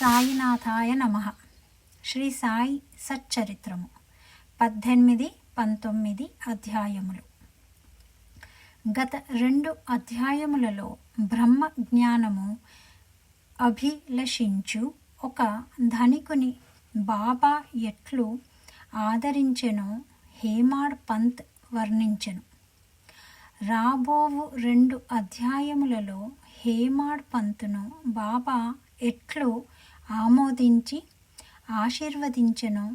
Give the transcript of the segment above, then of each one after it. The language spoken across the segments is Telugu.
సాయినాథాయ నమ. శ్రీ సాయి సచ్చరిత్రము. పద్దెనిమిది పంతొమ్మిది అధ్యాయములు. గత రెండు అధ్యాయములలో బ్రహ్మ జ్ఞానము అభిలషించు ఒక ధనికుని బాబా ఎట్లు ఆదరించెనో హేమాడ్ పంత్ వర్ణించెను. రాబోవు రెండు అధ్యాయములలో హేమాడ్ పంతును బాబా ఎట్లు ఆమోదించి ఆశీర్వదించెనో.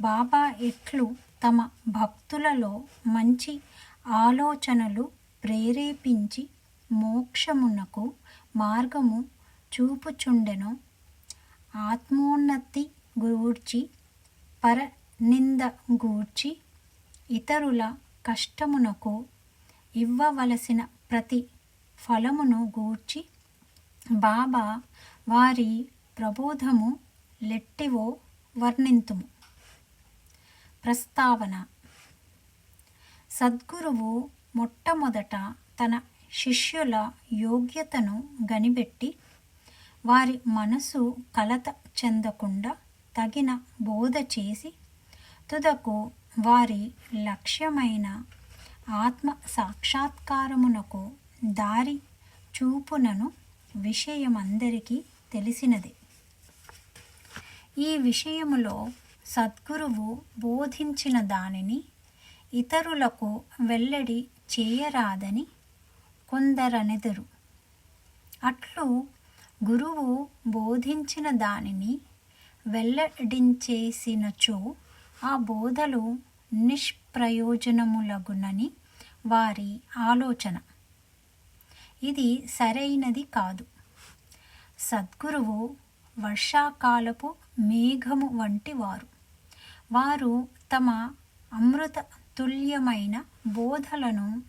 బాబా ఎట్లు తమ భక్తులలో మంచి ఆలోచనలు ప్రేరేపించి మోక్షమునకు మార్గము చూపుచుండెనో. ఆత్మోన్నతి గూర్చి పరనింద గూర్చి ఇతరుల కష్టమునకు ఇవ్వవలసిన ప్రతి ఫలమును గూర్చి బాబా వారి ప్రబోధము లెట్టివో వర్ణింతుము. ప్రస్తావన. సద్గురువు మొట్టమొదట తన శిష్యుల యోగ్యతను గనిబెట్టి వారి మనసు కలత చెందకుండా తగిన బోధ చేసి తుదకు వారి లక్ష్యమైన ఆత్మ సాక్షాత్కారమునకు దారి చూపునను విషయమందరికీ తెలిసినది. ఈ విషయములో సద్గురువు బోధించిన దానిని ఇతరులకు వెల్లడి చేయరాదని కొందరనెదరు. అట్లు గురువు బోధించిన దానిని వెల్లడించేసినచో ఆ బోధలు నిష్ప్రయోజనములగునని వారి ఆలోచన. ఇది సరైనది కాదు. సద్గురువు వర్షాకాలపు మేఘము వంటి వారు. వారు తమ అమృత తుల్యమైన బోధలను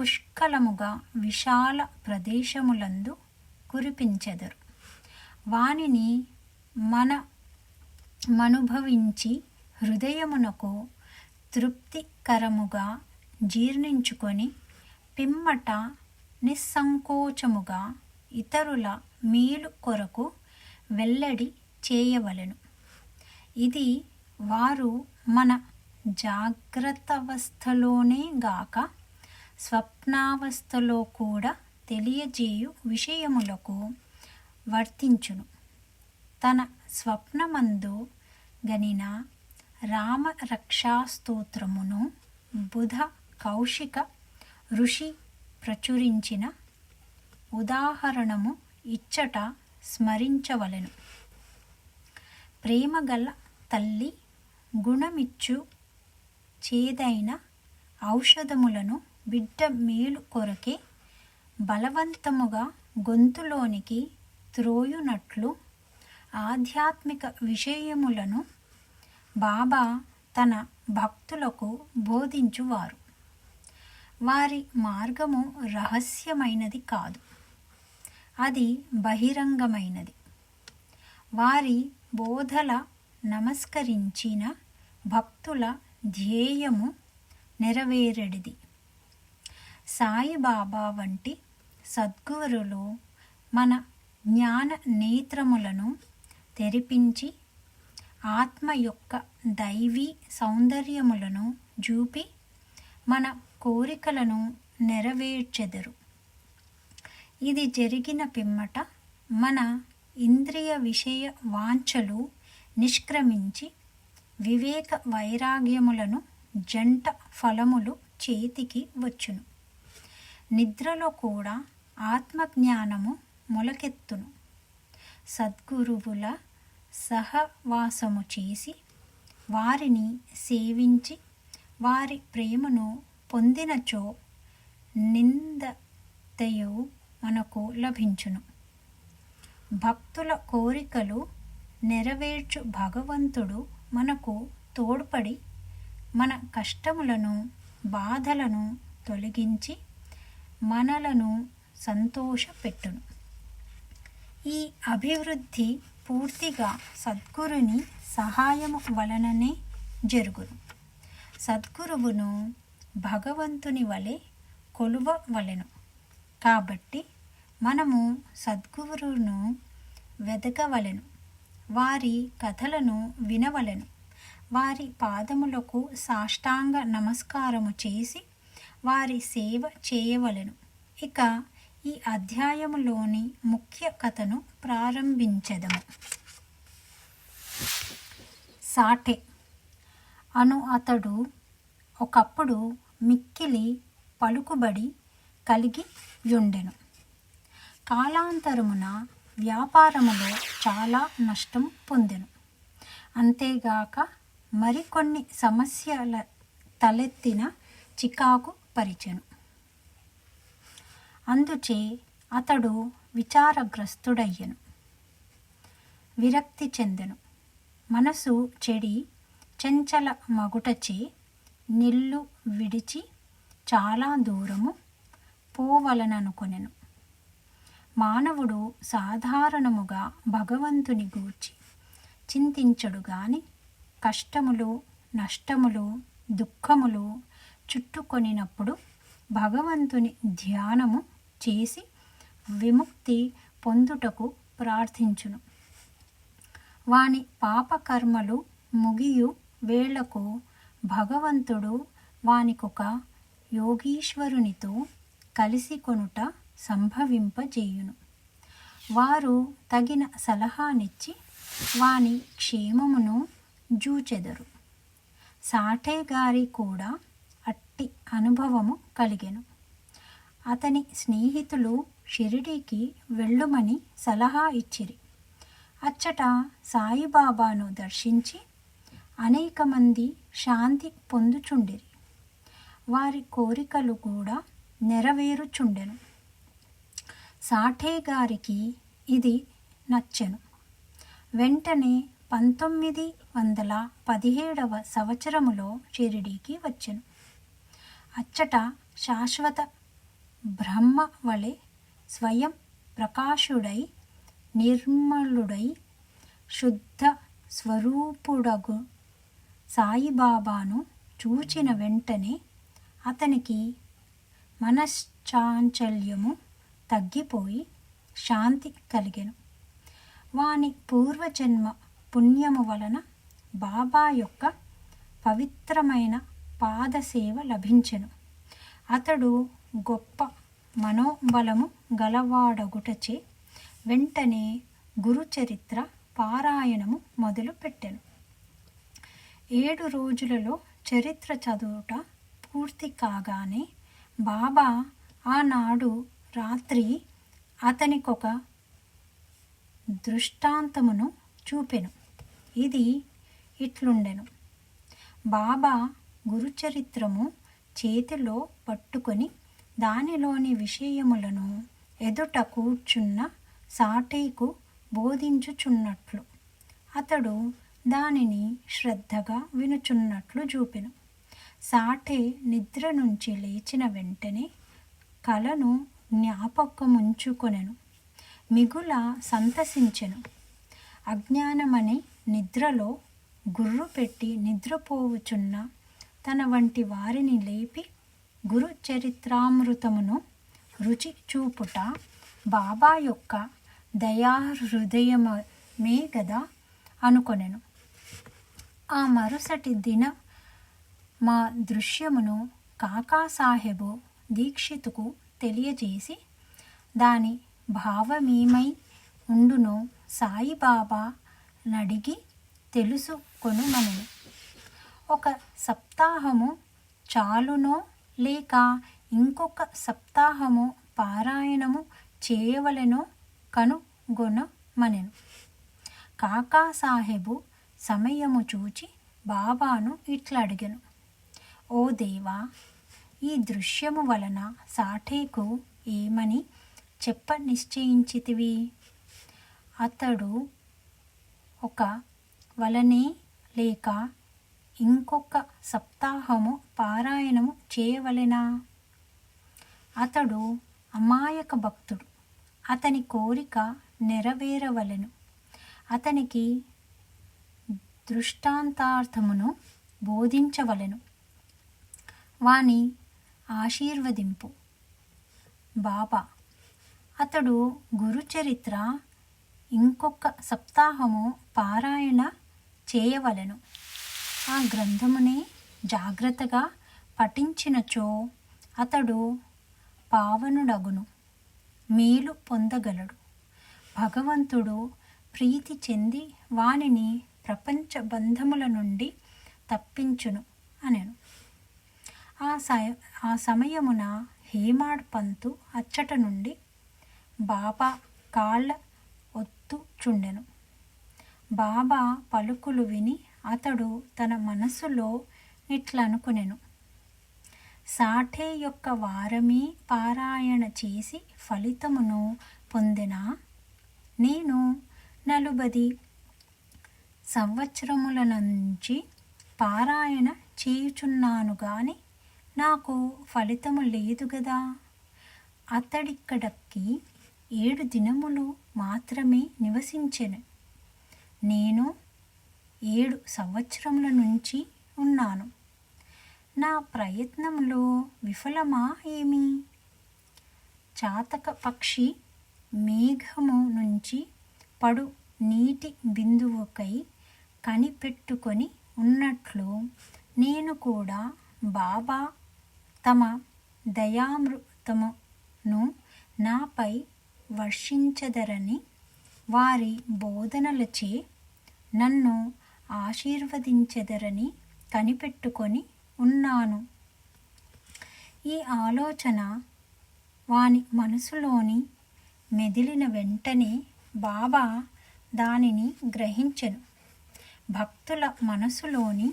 పుష్కలముగా విశాల ప్రదేశములందు కురిపించెదరు. వానిని మన మనుభవించి హృదయమునకు తృప్తికరముగా జీర్ణించుకొని పిమ్మట నిస్సంకోచముగా ఇతరుల మేలు కొరకు వెల్లడి చేయవలెను. ఇది వారు మన జాగ్రత్తవస్థలోనే గాక స్వప్నావస్థలో కూడా తెలియజేయు విషయములకు వర్తించును. తన స్వప్నమందు గనిన రామరక్షాస్తోత్రమును బుధ కౌశిక ఋషి ప్రచురించిన ఉదాహరణము ఇచ్చట స్మరించవలెను. ప్రేమగల తల్లి గుణమిచ్చు చేదైన ఔషధములను బిడ్డ మేలు కొరకే బలవంతముగా గొంతులోనికి త్రోయునట్లు ఆధ్యాత్మిక విషయములను బాబా తన భక్తులకు బోధించువారు. వారి మార్గము రహస్యమైనది కాదు. అది బహిరంగమైనది. వారి బోధల నమస్కరించిన భక్తుల ధ్యేయము నెరవేరడిది. సాయిబాబా వంటి సద్గురులు మన జ్ఞాన నేత్రములను తెరిపించి ఆత్మ యొక్క దైవీ సౌందర్యములను చూపి మన కోరికలను నెరవేర్చెదరు. ఇది జరిగిన పిమ్మట మన ఇంద్రియ విషయ వాంఛలు నిష్క్రమించి వివేక వైరాగ్యములను జంట ఫలములు చేతికి వచ్చును. నిద్రలో కూడా ఆత్మజ్ఞానము మొలకెత్తును. సద్గురువుల సహవాసము చేసి వారిని సేవించి వారి ప్రేమను పొందినచో నిందతయు మనకు లభించును. భక్తుల కోరికలు నెరవేర్చు భగవంతుడు మనకు తోడ్పడి మన కష్టములను బాధలను తొలగించి మనలను సంతోషపెట్టును. ఈ అభివృద్ధి పూర్తిగా సద్గురుని సహాయము వలననే జరుగును. సద్గురువును భగవంతుని వలె కొలువవలెను. కాబట్టి మనము సద్గురువును వెతకవలెను వారి కథలను వినవలెను. వారి పాదములకు సాష్టాంగ నమస్కారము చేసి వారి సేవ చేయవలెను. ఇక ఈ అధ్యాయములోని ముఖ్య కథను ప్రారంభించదము. సాటే. అను అతడు ఒకప్పుడు మిక్కిలి పలుకుబడి కలిగి ఉండెను కాలాంతరమున వ్యాపారములో చాలా నష్టం పొందెను. అంతేగాక మరికొన్ని సమస్యల తలెత్తిన చికాకు పరిచెను. అందుచే అతడు విచారగ్రస్తుడయ్యను. విరక్తి చెందెను. మనసు చెడి చెంచల మగుటచే నిల్లు విడిచి చాలా దూరము పోవలననుకొనెను. మానవుడు సాధారణముగా భగవంతుని గూర్చి చింతించడు గాని కష్టములు నష్టములు దుఃఖములు చుట్టుకొనినప్పుడు భగవంతుని ధ్యానము చేసి విముక్తి పొందుటకు ప్రార్థించును. వాని పాపకర్మలు ముగియు వేళకు భగవంతుడు వానికొక యోగీశ్వరునితో కలిసి కొనుట సంభవింపజేయును. వారు తగిన సలహానిచ్చి వాని క్షేమమును జూచెదరు. సాఠే గారి కూడా అట్టి అనుభవము కలిగెను. అతని స్నేహితులు షిరిడీకి వెళ్ళుమని సలహా ఇచ్చిరి. అచ్చట సాయిబాబాను దర్శించి అనేక మంది శాంతి పొందుచుండిరి. వారి కోరికలు కూడా నెరవేరుచుండెను. సాఠే గారికి ఇది నచ్చెను. వెంటనే పంతొమ్మిది వందల పదిహేడవ సంవత్సరములో షిరిడీకి వచ్చెను. అచ్చట శాశ్వత బ్రహ్మ వలె స్వయం ప్రకాశుడై నిర్మలుడై శుద్ధ స్వరూపుడగు సాయిబాబాను చూచిన వెంటనే అతనికి మనశ్చాంచల్యము తగ్గిపోయి శాంతి కలిగెను. వాని పూర్వజన్మ పుణ్యము వలన బాబా యొక్క పవిత్రమైన పాదసేవ లభించెను. అతడు గొప్ప మనోబలము గలవాడగుటచే వెంటనే గురుచరిత్ర పారాయణము మొదలుపెట్టెను ఏడు రోజులలో చరిత్ర చదువుట పూర్తి కాగానే బాబా ఆనాడు రాత్రి అతనికొక దృష్టాంతమును చూపెను. ఇది ఇట్లుండెను. బాబా గురుచరిత్రము చేతిలో పట్టుకొని దానిలోని విషయములను ఎదుట కూర్చున్న సాటేకు బోధించుచున్నట్లు అతడు దానిని శ్రద్ధగా వినుచున్నట్లు చూపెను. సాటే నిద్ర నుంచి లేచిన వెంటనే కలను జ్ఞాపకముంచుకొనెను. మిగుల సంతసించెను. అజ్ఞానమని నిద్రలో గుర్రు పెట్టి నిద్రపోవుచున్న తన వంటి వారిని లేపి గురు చరిత్రామృతమును రుచి చూపుట బాబా యొక్క దయాహృదయమే గదా అనుకొనెను. ఆ మరుసటి దిన మా దృశ్యమును కాకాసాహెబు దీక్షితుకు తెలియజేసి దాని భావమేమై ఉండునో సాయిబాబా నడిగి తెలుసుకొనుమనెను. ఒక సప్తాహము చాలునో లేక ఇంకొక సప్తాహము పారాయణము చేయవలెనో కనుగొనమనెను. కాకాసాహెబు సమయము చూచి బాబాను ఇట్లా అడిగను ఓ దేవా ఈ దృశ్యము వలన సాఠేకు ఏమని చెప్ప నిశ్చయించితివి? అతడు ఒక వలనే లేక ఇంకొక సప్తాహము పారాయణము చేయవలెనా? అతడు అమాయక భక్తుడు. అతని కోరిక నెరవేరవలెను. అతనికి దృష్టాంతార్థమును బోధించవలెను. వాని ఆశీర్వదింపు. బాబా అతడు గురుచరిత్ర ఇంకొక సప్తాహము పారాయణ చేయవలెను. ఆ గ్రంథముని జాగ్రత్తగా పఠించినచో అతడు పావనుడగును మేలు పొందగలడు. భగవంతుడు ప్రీతి చెంది వానిని ప్రపంచ బంధముల నుండి తప్పించును అనెను. ఆ సయ ఆ సమయమున హేమాడ్ పంతు అచ్చట నుండి బాబా కాళ్ళ ఒత్తుచుండెను. బాబా పలుకులు విని అతడు తన మనస్సులో ఇట్లనుకునెను సాఠే యొక్క వారమే పారాయణ చేసి ఫలితమును పొందిన. నేను నలుబది సంవత్సరముల నుంచి పారాయణ చేయుచున్నాను గాని నాకు ఫలితము లేదు గదా. అతడిక్కడకి ఏడు దినములు మాత్రమే నివసించెను. నేను ఏడు సంవత్సరముల నుంచి ఉన్నాను. నా ప్రయత్నంలో విఫలమా ఏమి? చాతక పక్షి మేఘము నుంచి పడు నీటి బిందువుకై కనిపెట్టుకొని ఉన్నట్లు నేను కూడా బాబా తమ దయామృతమును నాపై వర్షించదరని వారి బోధనలచే నన్ను ఆశీర్వదించెదరని కనిపెట్టుకొని ఉన్నాను. ఈ ఆలోచన వాని మనసులోని మెదిలిన వెంటనే బాబా దానిని గ్రహించెను. భక్తుల మనసులోని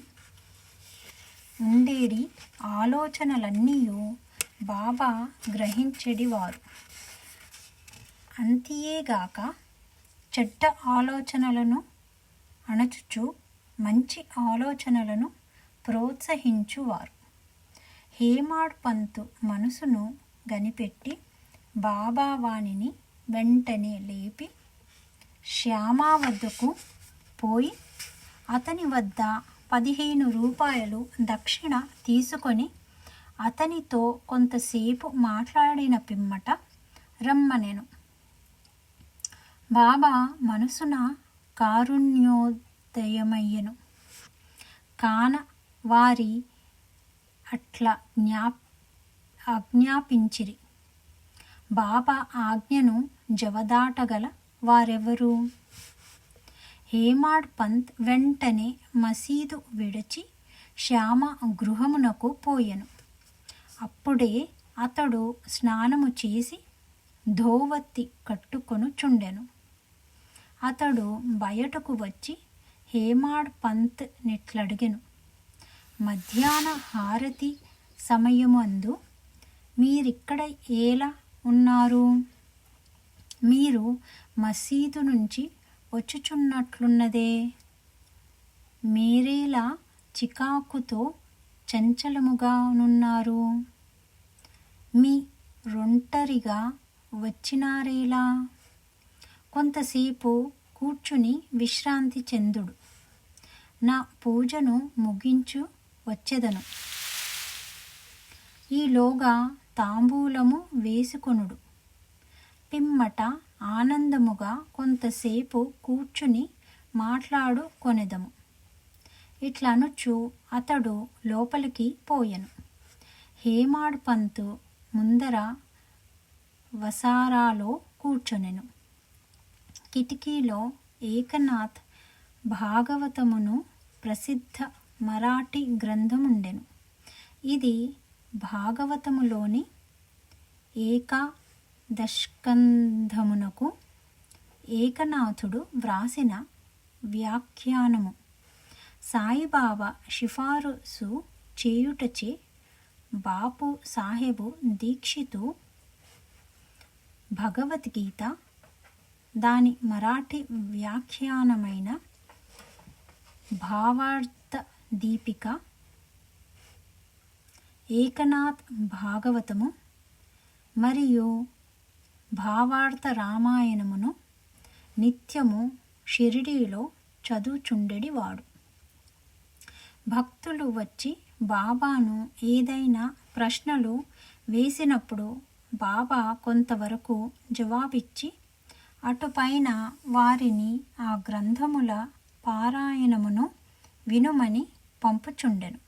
ఉండేడి ఆలోచనలన్నీ బాబా గ్రహించెడివారు. అంతియేగాక చెడ్డ ఆలోచనలను అణచుచు మంచి ఆలోచనలను ప్రోత్సహించువారు. హేమాడ్ పంతు మనసును గనిపెట్టి బాబా వాణిని వెంటనే లేపి శ్యామా వద్దకు పోయి అతని వద్ద పదిహేను రూపాయలు దక్షిణ తీసుకొని అతనితో కొంతసేపు మాట్లాడిన పిమ్మట రమ్మనెను. బాబా మనసున కారుణ్యోదయమయ్యను. కాన వారి అట్లా జ్ఞా ఆజ్ఞాపించిరి. బాబా ఆజ్ఞను జవదాటగల వారెవరు? హేమాడ్ పంత్ వెంటనే మసీదు విడిచి శ్యామ గృహమునకు పోయెను. అప్పుడే అతడు స్నానము చేసి ధోవత్తి కట్టుకొనుచుండెను అతడు బయటకు వచ్చి హేమాడ్ పంత్ నెట్లడిగెను. మధ్యాహ్న హారతి సమయమందు మీరిక్కడ ఎలా ఉన్నారు? మీరు మసీదు నుంచి వచ్చుచున్నట్లున్నదే. మీరేలా చికాకుతో చంచలముగానున్నారు. మీ రొంటరిగా వచ్చినారేలా? కొంతసేపు కూర్చుని విశ్రాంతి చెందుడు. నా పూజను ముగించు వచ్చెదను. ఈలోగా తాంబూలము వేసుకొనుడు. పిమ్మట ఆనందముగా కొంతసేపు కూర్చుని మాట్లాడుకొనెదము ఇట్లనుచు అతడు లోపలికి పోయెను. హేమాడ్ పంతు ముందర వసారాలో కూర్చొనెను. కిటికీలో ఏకనాథ్ భాగవతమును ప్రసిద్ధ మరాఠీ గ్రంథముండెను. ఇది భాగవతములోని ఏకా దష్కంధమునకు ఏకనాథుడు వ్రాసిన వ్యాఖ్యానము. సాయిబాబా సిఫారసు చేయుటచే బాపు సాహెబు దీక్షితు భగవద్గీత దాని మరాఠీ వ్యాఖ్యానమైన భావార్థ దీపిక ఏకనాథ్ భాగవతము మరియు భావార్థ రామాయణమును నిత్యము షిరిడీలో చదువుచుండెడివాడు. భక్తులు వచ్చి బాబాను ఏదైనా ప్రశ్నలు వేసినప్పుడు బాబా కొంతవరకు జవాబిచ్చి అటుపైన వారిని ఆ గ్రంథముల పారాయణమును వినుమని పంపుచుండెను.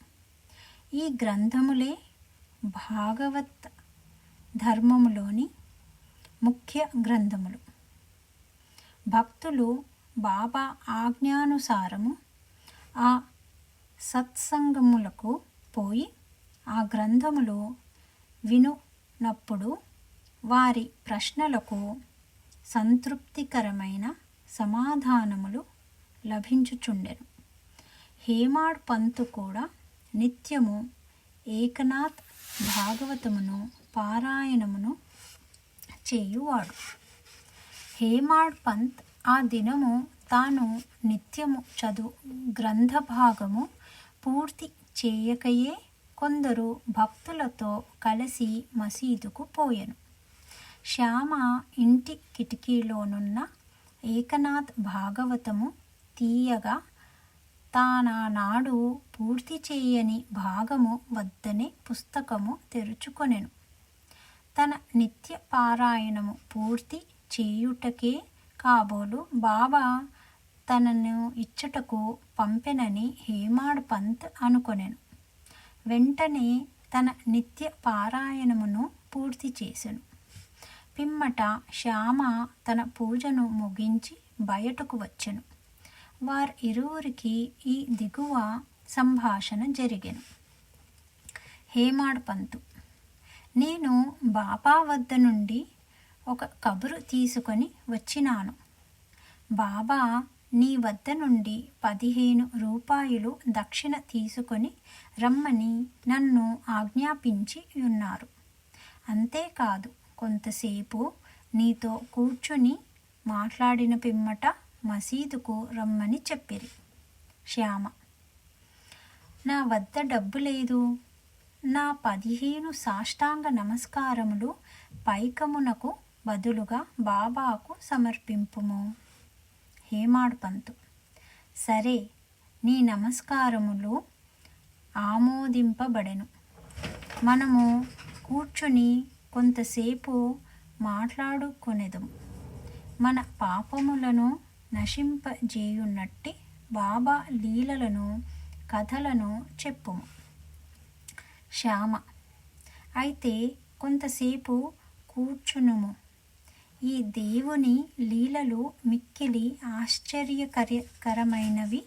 ఈ గ్రంథములే భాగవత్ ధర్మములోని ముఖ్య గ్రంథములు. భక్తులు బాబా ఆజ్ఞానుసారము ఆ సత్సంగములకు పోయి ఆ గ్రంథములు వినునప్పుడు వారి ప్రశ్నలకు సంతృప్తికరమైన సమాధానములు లభించుచుండెను. హేమాడ్ పంతు కూడా నిత్యము ఏకనాథ్ భాగవతమును పారాయణమును చేయువాడు. హేమాడ్ పంత్ ఆ దినము తాను నిత్యము చదువు గ్రంథ భాగము పూర్తి చేయకయే కొందరు భక్తులతో కలిసి మసీదుకు పోయెను. శ్యామ ఇంటి కిటికీలోనున్న ఏకనాథ్ భాగవతము తీయగా తానానాడు పూర్తి చేయని భాగము వద్దనే పుస్తకము తెరుచుకొనెను. తన నిత్య పారాయణము పూర్తి చేయుటకే కాబోలు బాబా తనను ఇచ్చుటకు పంపెనని హేమాడ్ పంత్ అనుకొనెను. వెంటనే తన నిత్య పారాయణమును పూర్తి చేసెను. పిమ్మట శ్యామ తన పూజను ముగించి బయటకు వచ్చెను. వారి ఇరువురికి ఈ దిగువ సంభాషణ జరిగెను. హేమాడ్ పంతు నేను బాబా వద్ద నుండి ఒక కబురు తీసుకొని వచ్చినాను. బాబా నీ వద్ద నుండి పదిహేను రూపాయలు దక్షిణ తీసుకొని రమ్మని నన్ను ఆజ్ఞాపించి ఉన్నారు. అంతేకాదు కొంతసేపు నీతో కూర్చుని మాట్లాడిన పిమ్మట మసీదుకు రమ్మని చెప్పిరి. శ్యామ నా వద్ద డబ్బు లేదు. నా పదిహేను సాష్టాంగ నమస్కారములు పైకమునకు బదులుగా బాబాకు సమర్పింపుము. హేమాడ్ పంతు. సరే నీ నమస్కారములు ఆమోదింపబడెను. మనము కూర్చుని కొంతసేపు మాట్లాడుకొనేదము. మన పాపములను నశింపజేయున్నట్టి బాబా లీలలను కథలను చెప్పుము. శ్యామ. అయితే కొంతసేపు కూర్చునుము. ఈ దేవుని లీలలు మిక్కిలి ఆశ్చర్యకరకరమైనవి.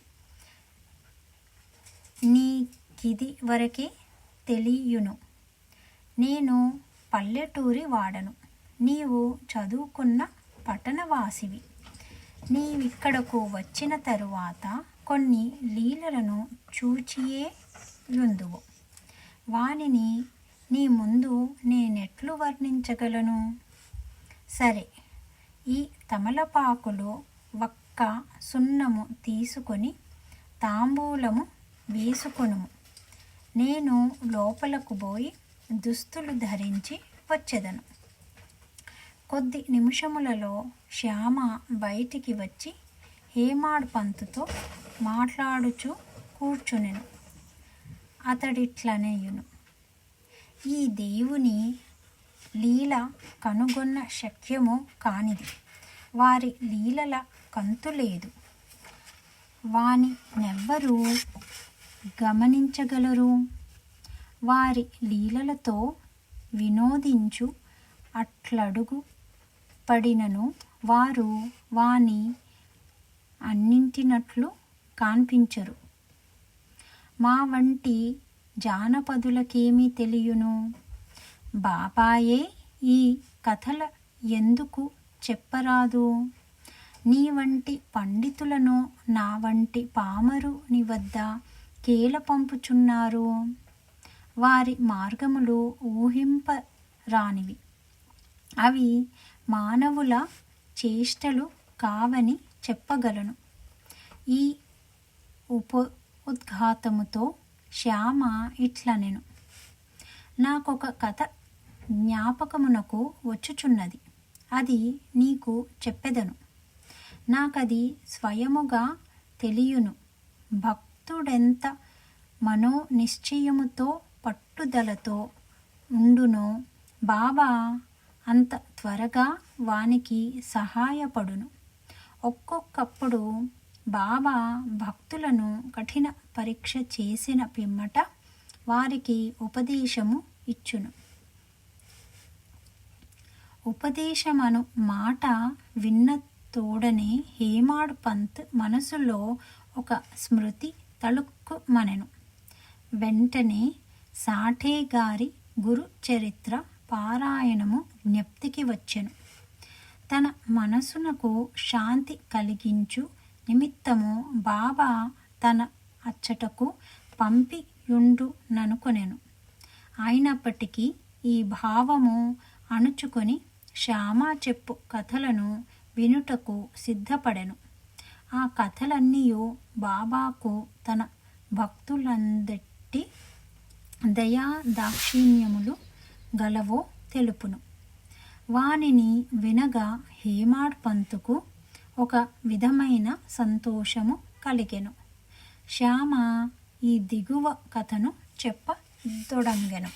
నీకిది వరకే తెలియును. నేను పల్లెటూరి వాడను. నీవు చదువుకున్న పట్టణవాసివి. నీవిక్కడకు వచ్చిన తరువాత కొన్ని లీలలను చూచియే యుందువు. వానిని నీ ముందు నేనెట్లు వర్ణించగలను? సరే ఈ తమలపాకులో ఒక్క సున్నము తీసుకొని తాంబూలము వేసుకొనుము. నేను లోపలకు పోయి దుస్తులు ధరించి వచ్చేదను. కొద్ది నిమిషములలో శ్యామ బయటికి వచ్చి హేమాడ్ పంతుతో మాట్లాడుచు కూర్చునెను. అతడిట్లనేయును ఈ దేవుని లీల కనుగొన్న శక్యము కానిది. వారి లీలల కంతు లేదు. వాని నెవ్వరూ గమనించగలరు. వారి లీలలతో వినోదించు అట్లడుగు పడినను వారు వాని అన్నింటినట్లు కాన్పించరు. మా వంటి జానపదులకేమీ తెలియను. బాబాయే ఈ కథల ఎందుకు చెప్పరాదు? నీ వంటి పండితులను నా వంటి పామరుని వద్ద కేల పంపుచున్నారు? వారి మార్గములు ఊహింపరానివి. అవి మానవుల చేష్టలు కావని చెప్పగలను. ఈ ఉప ఉద్ఘాతముతో శ్యామ ఇట్లనెను. నాకొక కథ జ్ఞాపకమునకు వచ్చుచున్నది. అది నీకు చెప్పెదను. నాకది స్వయముగా తెలియను. భక్తుడెంత మనో నిశ్చయముతో పట్టుదలతో ఉండునో బాబా అంత త్వరగా వానికి సహాయపడును. ఒక్కొక్కప్పుడు బాబా భక్తులను కఠిన పరీక్ష చేసిన పిమ్మట వారికి ఉపదేశము ఇచ్చును. ఉపదేశమను మాట విన్న తోడనే హేమాడ్ పంత్ మనసులో ఒక స్మృతి తళుక్కుమనెను. వెంటనే సాఠే గారి గురు చరిత్ర పారాయణము జ్ఞప్తికి వచ్చెను. తన మనసునకు శాంతి కలిగించు నిమిత్తము బాబా తన అచ్చటకు పంపియుండుననుకొనెను అయినప్పటికీ ఈ భావము అణుచుకొని శ్యామ చెప్పు కథలను వినుటకు సిద్ధపడెను. ఆ కథలన్నీ బాబాకు తన భక్తులందటి దయా దాక్షిణ్యములు గలవో తెలుపును. వానిని వినగా హేమాడ్ పంతుకు ఒక విధమైన సంతోషము కలిగెను. శ్యామ ఈ దిగువ కథను చెప్ప తొడంగెను.